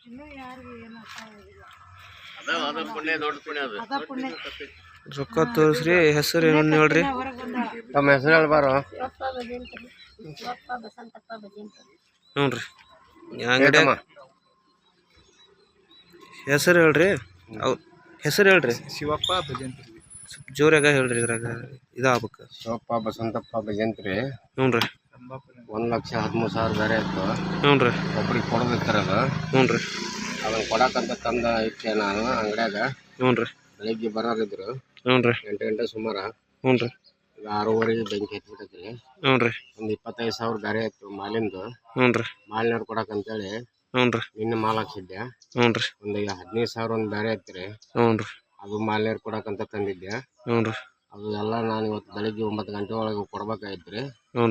இன்னும் யாருக்கு என்ன ರೊಕ್ಕ ತೋರಿಸ್ರಿ ಹೆಸರು ಏನು ಹೇಳ್ರಿ. ತಮ್ಮ ಹೆಸರು ಹೇಳ್ಬಾರ? ಹ್ಞೂ ರೀ ಅಂಗಡಿ ಹೆಸರು ಹೇಳ್ರಿ. ಅವ್ ಹೆಸರು ಹೇಳ್ರಿ. ಶಿವಪ್ಪ ಭಜಂತ್ರಿ. ಸ್ವಲ್ಪ ಜೋರಾಗ ಹೇಳ್ರಿ ಇದ್ರಾಗ ಇದಾಗ್ಬೇಕು. ಶಿವಪ್ಪ ಬಸಂತಪ್ಪ ಭಜಂತ್ರಿ. ಹ್ಞೂ ರೀ ಒಂದ್ ಲಕ್ಷ ಹದಿಮೂರು ಸಾವಿರ ಬೇರೆ ಇತ್ತು. ಹ್ಞೂ ರೀ ಒಬ್ರಿಗೆ ಕೊಡಬೇಕಿರಲ್ಲ ಹ್ಞೂ ರೀ ಅದನ್ನ ಕೊಡಕಂತ ತಂದ ಇಟ್ಟೆ ನಾನು ಅಂಗಡ್ಯಾಗ ಹ್ಞೂ ರೀ ಬೆಳಿಗ್ಗೆ ಬರೋರಿದ್ರು ಹ್ಞೂ ರೀ ಎಂಟು ಗಂಟೆ ಸುಮಾರು ಹ್ಞೂ ರೀ ಈಗ ಆರೂವರೆಗೆ ಬೆಂಕಿ ಹತ್ಬಿಟ್ಟೈತಿ ಹ್ಞೂ ರೀ ಒಂದು ಇಪ್ಪತ್ತೈದು ಸಾವಿರ ಬೇರೆ ಇತ್ತು ಮಾಲಿಂದು ಹ್ಞೂ ರೀ ಮಾಲಿನವ್ರು ಕೊಡಕಂತೇಳಿ ಹ್ಞೂ ರೀ ನಿನ್ನೆ ಮಾಲ್ ಹಾಕ್ಸಿದ್ದೆ ಹ್ಞೂ ರೀ ಒಂದು ಈಗ ಹದಿನೈದು ಸಾವಿರ ಒಂದು ಬೇರೆ ಹ್ಞೂ ರೀ ಅದು ಮಾಲಿನವ್ರು ಕೊಡಕಂತ ತಂದಿದ್ದೆ ಹ್ಞೂ ರೀ ಅದು ಎಲ್ಲ ನಾನು ಇವತ್ತು ಬೆಳಿಗ್ಗೆ ಒಂಬತ್ತು ಗಂಟೆ ಒಳಗೆ ಕೊಡ್ಬೇಕಾಗಿತ್ತು ರೀ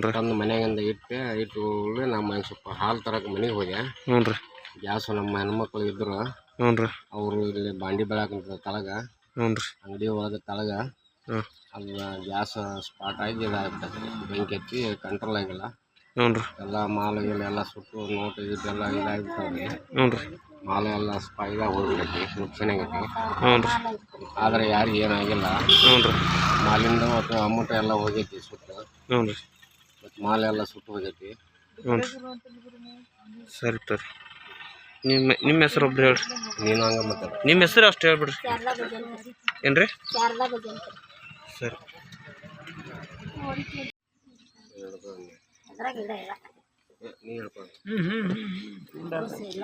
ರೀ ತಂದು ಮನೆಯಿಂದ ಇಟ್ಟೆ ಇಟ್ಟು ನಮ್ಮ ಸ್ವಲ್ಪ ಹಾಲು ತರಕ್ಕೆ ಮನೆಗೆ ಹೋದೆ ಹ್ಞೂ ರೀ ಗ್ಯಾಸ್ ನಮ್ಮ ಹೆಣ್ಮಕ್ಳು ಇದ್ರು ಹ್ಞೂ ರೀ ಅವರು ಇಲ್ಲಿ ಬಾಂಡಿ ಬೆಳಕಂತ ತಳಗ. ಹ್ಞೂ ರೀ ಅಂಗಡಿ ಒಳಗೆ ತಳಗ. ಹ್ಞೂ. ಅದು ಗ್ಯಾಸ್ ಸ್ಪಾಟ್ ಆಗಿ ಇದಾಗ್ತದೆ ಬೆಂಕಿ ಹಚ್ಚಿ ಕಂಟ್ರೋಲ್ ಆಗಿಲ್ಲ. ಹ್ಞೂ ರೀ ಎಲ್ಲ ಮಾಲು ಗೀಲು ಎಲ್ಲ ಸುಟ್ಟು ನೋಟು ಇದೆಲ್ಲ ಇದಾಗ್ಬಿಟ್ಟವ್ರಿ ಹ್ಞೂ ರೀ ಮಾಲು ಎಲ್ಲ ಸ್ಪಾ ಇದಾಗ ಹೋಗ್ಬಿಟ್ಟೈತಿ ನುಕ್ಸಾನ್ ಆಗೈತಿ. ಹ್ಞೂ ರೀ ಆದರೆ ಯಾರಿಗೆ ಏನಾಗಿಲ್ಲ ಹ್ಞೂ ರೀ ಮಾಲಿಂದ ಮತ್ತು ಅಮೌಂಟ್ ಎಲ್ಲ ಹೋಗೈತಿ ಸುಟ್ಟು. ಹ್ಞೂ ರೀ ಮತ್ತು ಮಾಲೆಲ್ಲ ಸುಟ್ಟು ಹೋಗೈತಿ. ಹ್ಞೂ ರೀ ಸರಿ ತೋರಿ ನಿಮ್ಮ ನಿಮ್ಮ ಹೆಸರು ಒಬ್ರು ಹೇಳ್ರಿ. ನೀನು ಹಂಗೆ ಮತ್ತೆ ನಿಮ್ಮ ಹೆಸರು ಅಷ್ಟು ಹೇಳ್ಬಿಡ್ರಿ. ಏನು ರೀ. ಸರಿ. ಅದ್ರಾಗ ಗಿಡ ಇಲ್ಲ ನೀ ಹೇಳ್ಕೊ ದೋಸೆ ಇಲ್ಲ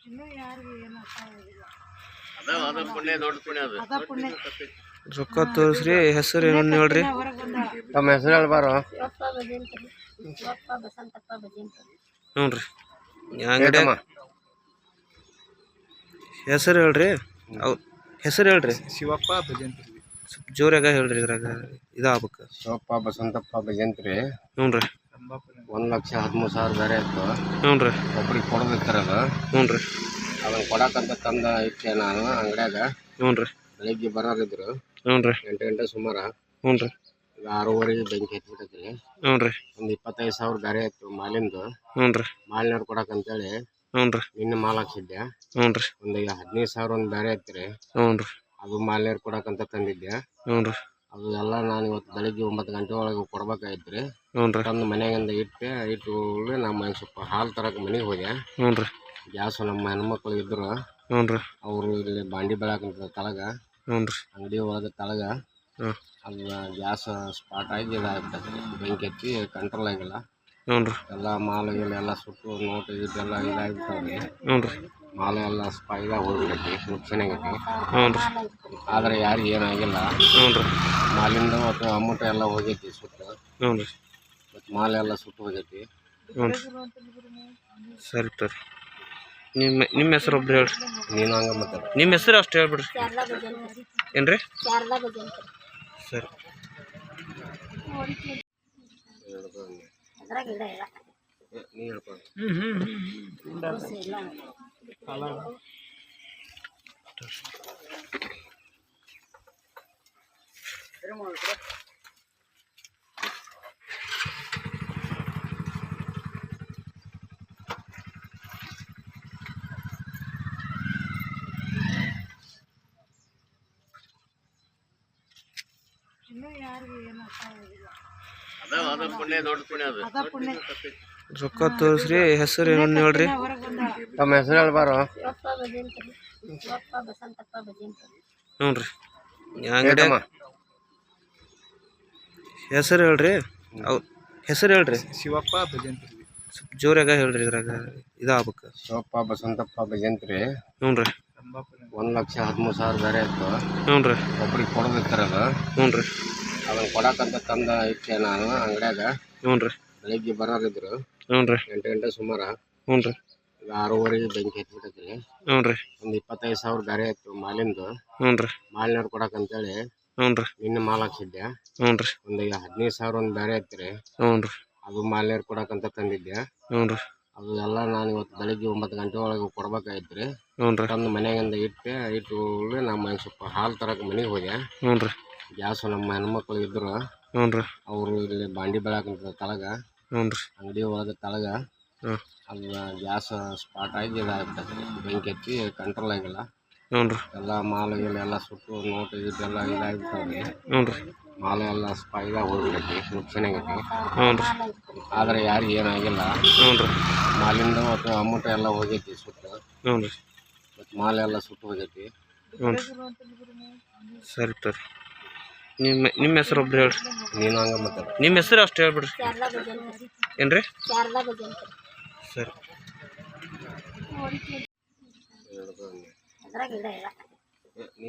ಇನ್ನೂ ಯಾರಿಗೂ ಏನು ಅರ್ಥ ಆಗೋದಿಲ್ಲ ಅದ ಅದ ಪುಣ್ಯ ದೊಡ್ಡ ಪುಣ್ಯ ಅದು ಅದ ಪುಣ್ಯ ರೊಕ್ಕ ತೋರಿಸ್ರಿ ಹೆಸರು ಏನು ಹೇಳ್ರಿ? ತಮ್ಮ ಹೆಸರು ಹೇಳ್ಬಾರ? ಹ್ಞೂ ರೀ. ಅಂಗಡಿ ಹೆಸರು ಹೇಳ್ರಿ. ಅವ್ ಹೆಸರು ಹೇಳ್ರಿ. ಶಿವಪ್ಪ ಭಜಂತ್ರಿ ಸ್ವಲ್ಪ ಜೋರಾಗ ಹೇಳ್ರಿ ಇದ್ರಾಗ ಇದಾಗ್ಬೇಕು. ಶಿವಪ್ಪ ಬಸಂತಪ್ಪ ಭಜಂತ್ರಿ ಹ್ಞೂ ರೀ. ಒಂದು ಲಕ್ಷ ಹದಿಮೂರು ಸಾವಿರ ಬೇರೆ ಆಯ್ತು ಹ್ಞೂ ರೀ. ಒಬ್ರಿಗೆ ಕೊಡಬೇಕಿರಲ್ಲ ಹ್ಞೂ ರೀ. ಅದನ್ನ ಕೊಡಕಂತ ತಂದ ಇಟ್ಟೆ ನಾನು ಅಂಗಡ್ಯಾಗ ಹ್ಞೂ ರೀ ಬೆಳಿಗ್ಗೆ ಬರೋರಿದ್ರು ಹ್ಞೂ ರೀ ಎಂಟು ಗಂಟೆ ಸುಮಾರ ಹ್ಞೂ ರೀ ಈಗ ಆರೂವರೆಗೆ ಬೆಂಕಿ ಹತ್ಬಿಟ್ಟೈತಿ ಹ್ಞೂ ರೀ ಒಂದು ಇಪ್ಪತ್ತೈದು ಸಾವಿರ ಬೇರೆ ಇತ್ತು ಮಾಲಿಂದು ಹ್ಞೂ ರೀ ಮಾಲಿನವ್ರು ಕೊಡಕಂತೇಳಿ ಹ್ಞೂ ರೀ ನಿನ್ನೆ ಮಾಲ್ ಹಾಕ್ಸಿದ್ದೆ ಹ್ಞೂ ರೀ ಒಂದು ಈಗ ಹದಿನೈದು ಸಾವಿರ ಒಂದು ಬೇರೆ ಇತ್ತು ರೀ ಹ್ಞೂ ರೀ ಅದು ಮಾಲಿನವ್ರು ಕೊಡಕಂತ ತಂದಿದ್ದೆ ಹ್ಞೂ ರೀ ಅದು ಎಲ್ಲ ನಾನು ಇವತ್ತು ಬೆಳಿಗ್ಗೆ ಒಂಬತ್ತು ಗಂಟೆ ಒಳಗೆ ಕೊಡ್ಬೇಕಾಗಿತ್ತು ರೀ ಹ್ಞೂ ರೀ ತಂದು ಮನೆಯಿಂದ ಇಟ್ಟೆ ಇಟ್ಟು ನಮ್ಮ ಸ್ವಲ್ಪ ಹಾಲು ತರಕ್ಕೆ ಮನೆಗೆ ಹೋದೆ ಹ್ಞೂ ರೀ ಗ್ಯಾಸ್ ನಮ್ಮ ಹೆಣ್ಮಕ್ಳು ಇದ್ರು ಹ್ಞೂ ರೀ. ಅವರು ಇಲ್ಲಿ ಬಾಂಡಿ ಬೆಳಕಂತ ತಳಗ. ಹ್ಞೂ ರೀ. ಅಂಗಡಿ ಒಳಗೆ ತಳಗ. ಹ್ಞೂ ಅದು ಗ್ಯಾಸ್ ಸ್ಪಾಟ್ ಆಗಿ ಇದಾಗುತ್ತೆ. ಬೆಂಕಿ ಹಚ್ಚಿ ಕಂಟ್ರೋಲ್ ಆಗಿಲ್ಲ. ಹ್ಞೂ ರೀ. ಎಲ್ಲ ಮಾಲು ಗೀಲು ಎಲ್ಲ ಸುಟ್ಟು ನೋಟು ಇದೆಲ್ಲ ಇದಾಗ್ಬಿಟ್ಟವ್ರಿ ಹ್ಞೂ ರೀ. ಮಾಲು ಎಲ್ಲ ಸ್ಪಾ ಇದಾಗ ಹೋಗ್ಬಿಟ್ಟೈತಿ ನುಕ್ಸಾನ್ ಆಗೈತಿ. ಹ್ಞೂ ರೀ. ಆದರೆ ಯಾರಿಗೂ ಏನಾಗಿಲ್ಲ ಹ್ಞೂ ರೀ. ಮಾಲಿಂದ ಮತ್ತು ಅಮೌಂಟ್ ಎಲ್ಲ ಹೋಗೈತಿ ಸುಟ್ಟು. ಹ್ಞೂ ರೀ. ಮತ್ತು ಮಾಲೆಲ್ಲ ಸುಟ್ಟು ಹೋಗೈತಿ. ಹ್ಞೂ ರೀ. ಸರಿ ತೋರಿ ನಿಮ್ಮ ನಿಮ್ಮ ಹೆಸರು ಒಬ್ರು ಹೇಳ್ರಿ. ನೀನು ಹಂಗೆ ಮಾತಾಡ ನಿಮ್ಮ ಹೆಸರು ಅಷ್ಟು ಹೇಳ್ಬಿಡ್ರಿ. ಏನು ರೀ ಸರಿ. ಅದ್ರಾಗ ಗಿಡ ಇಲ್ಲ ನೀ ಹೇಳ್ಕೊ ದೋಸೆ ಇಲ್ಲ ಇನ್ನೂ ಯಾರಿಗೂ ಏನು ಅರ್ಥ ಆಗೋದಿಲ್ಲ ಅದ ಅದ ಪುಣ್ಯ ದೊಡ್ಡ ಪುಣ್ಯ ಅದು ಅದ ಪುಣ್ಯ ರೊಕ್ಕ ತೋರಿಸ್ರಿ ಹೆಸರು ಏನು ಹೇಳ್ರಿ ತಮ್ಮ ಹೆಸರು ಹೇಳ್ಬಾರ? ಹ್ಞೂ ರೀ ಅಂಗಡಿ ಹೆಸರು ಹೇಳ್ರಿ. ಅವ್ ಹೆಸರು ಹೇಳ್ರಿ. ಶಿವಪ್ಪ ಭಜಂತ್ರಿ. ಸ್ವಲ್ಪ ಜೋರಾಗ ಹೇಳ್ರಿ ಇದ್ರಾಗ ಇದಾಗ್ಬೇಕು. ಶಿವಪ್ಪ ಬಸಂತಪ್ಪ ಭಜಂತ್ರಿ. ಹ್ಞೂ ರೀ ಒಂದು ಲಕ್ಷ ಹದಿಮೂರು ಸಾವಿರ ಬೇರೆ ಆಯ್ತು ಹ್ಞೂ ರೀ ಒಬ್ರಿಗೆ ಕೊಡ್ಬೇಕಾರ ಹ್ಞೂ ರೀ ಅದನ್ನ ಕೊಡಕಂತ ತಂದ ಇಟ್ಟೆ ನಾನು ಅಂಗಡಿಯಾಗ ಹ್ಞೂ ರೀ ಬೆಳಿಗ್ಗೆ ಬರೋರಿದ್ರು ಹ್ಞೂ ರೀ ಎಂಟು ಗಂಟೆ ಸುಮಾರು ಹ್ಞೂ ರೀ ಈಗ ಆರೂವರೆಗೆ ಬೆಂಕಿ ಹತ್ಬಿಟ್ಟೈತಿ ಹ್ಞೂ ರೀ ಒಂದು ಇಪ್ಪತ್ತೈದು ಸಾವಿರ ಬೇರೆ ಇತ್ತು ಮಾಲಿಂದು ಹ್ಞೂ ರೀ ಮಾಲಿನವ್ರು ಕೊಡಕಂತೇಳಿ ಹ್ಞೂ ರೀ ನಿನ್ನೆ ಮಾಲ್ ಹಾಕ್ಸಿದ್ದೆ ಹ್ಞೂ ರೀ ಒಂದು ಹದಿನೈದು ಸಾವಿರ ಒಂದು ಬೇರೆ ಇತ್ತು ರೀ ಹ್ಞೂ ರೀ ಅದು ಮಾಲಿನವ್ರು ಕೊಡಕಂತ ತಂದಿದ್ದೆ ಹ್ಞೂ ರೀ ಅದು ಎಲ್ಲ ನಾನು ಇವತ್ತು ಬೆಳಿಗ್ಗೆ ಒಂಬತ್ತು ಗಂಟೆ ಒಳಗೆ ಕೊಡ್ಬೇಕಾಯ್ತು ರೀ ತಂದು ಮನೆಯಿಂದ ಇಟ್ಟೆ ಇಟ್ಟು ನಮ್ಮ ಸ್ವಲ್ಪ ಹಾಲು ತರಕ್ಕೆ ಮನೆಗೆ ಹೋದೆ ಹ್ಞೂ ರೀ ಗ್ಯಾಸು ನಮ್ಮ ಹೆಣ್ಮಕ್ಳು ಇದ್ರು ಹ್ಞೂ ರೀ ಅವರು ಇಲ್ಲಿ ಬಾಂಡಿ ಬೆಳಕಂತ ತಳಗ ಹ್ಞೂ ರೀ ಅಂಗಡಿ ಒಳಗೆ ತಳಗ ಹ್ಞೂ. ಅದು ಗ್ಯಾಸ್ ಸ್ಪಾಟ್ ಆಗಿ ಇದಾಗ್ಬಿಟ್ಟೈತೆ ಬೆಂಕಿ ಹಚ್ಚಿ ಕಂಟ್ರೋಲ್ ಆಗಿಲ್ಲ. ಹ್ಞೂ ರೀ ಎಲ್ಲ ಮಾಲು ಗೀಲು ಎಲ್ಲ ಸುಟ್ಟು ನೋಟು ಇದೆಲ್ಲ ಇದಾಗ್ಬಿಟ್ಟವ್ರಿ ಹ್ಞೂ ರೀ ಮಾಲು ಎಲ್ಲ ಸ್ಪಾ ಇದಾಗ ಹೋಗ್ಬಿಟ್ಟೈತಿ ನುಕ್ಸಾನ್ ಆಗೈತಿ ಹ್ಞೂ ರೀ ಆದರೆ ಯಾರಿಗೆ ಏನಾಗಿಲ್ಲ. ಹ್ಞೂ ರೀ ಮಾಲಿಂದ ಮತ್ತು ಅಮೌಂಟ್ ಎಲ್ಲ ಹೋಗೈತಿ ಸುಟ್ಟು. ಹ್ಞೂ ರೀ ಮತ್ತು ಮಾಲೆಲ್ಲ ಸುಟ್ಟು ಹೋಗೈತಿ. ಹ್ಞೂ ಸರಿ ತೋರಿ ನಿಮ್ಮ ನಿಮ್ಮ ಹೆಸರು ಒಬ್ರು ಹೇಳ್ರಿ. ನೀನು ಹಂಗ ಮತ್ತೆ ನಿಮ್ಮ ಹೆಸರು ಅಷ್ಟು ಹೇಳ್ಬಿಡ್ರಿ. ಏನು ರೀ ಸರಿ. ನೀ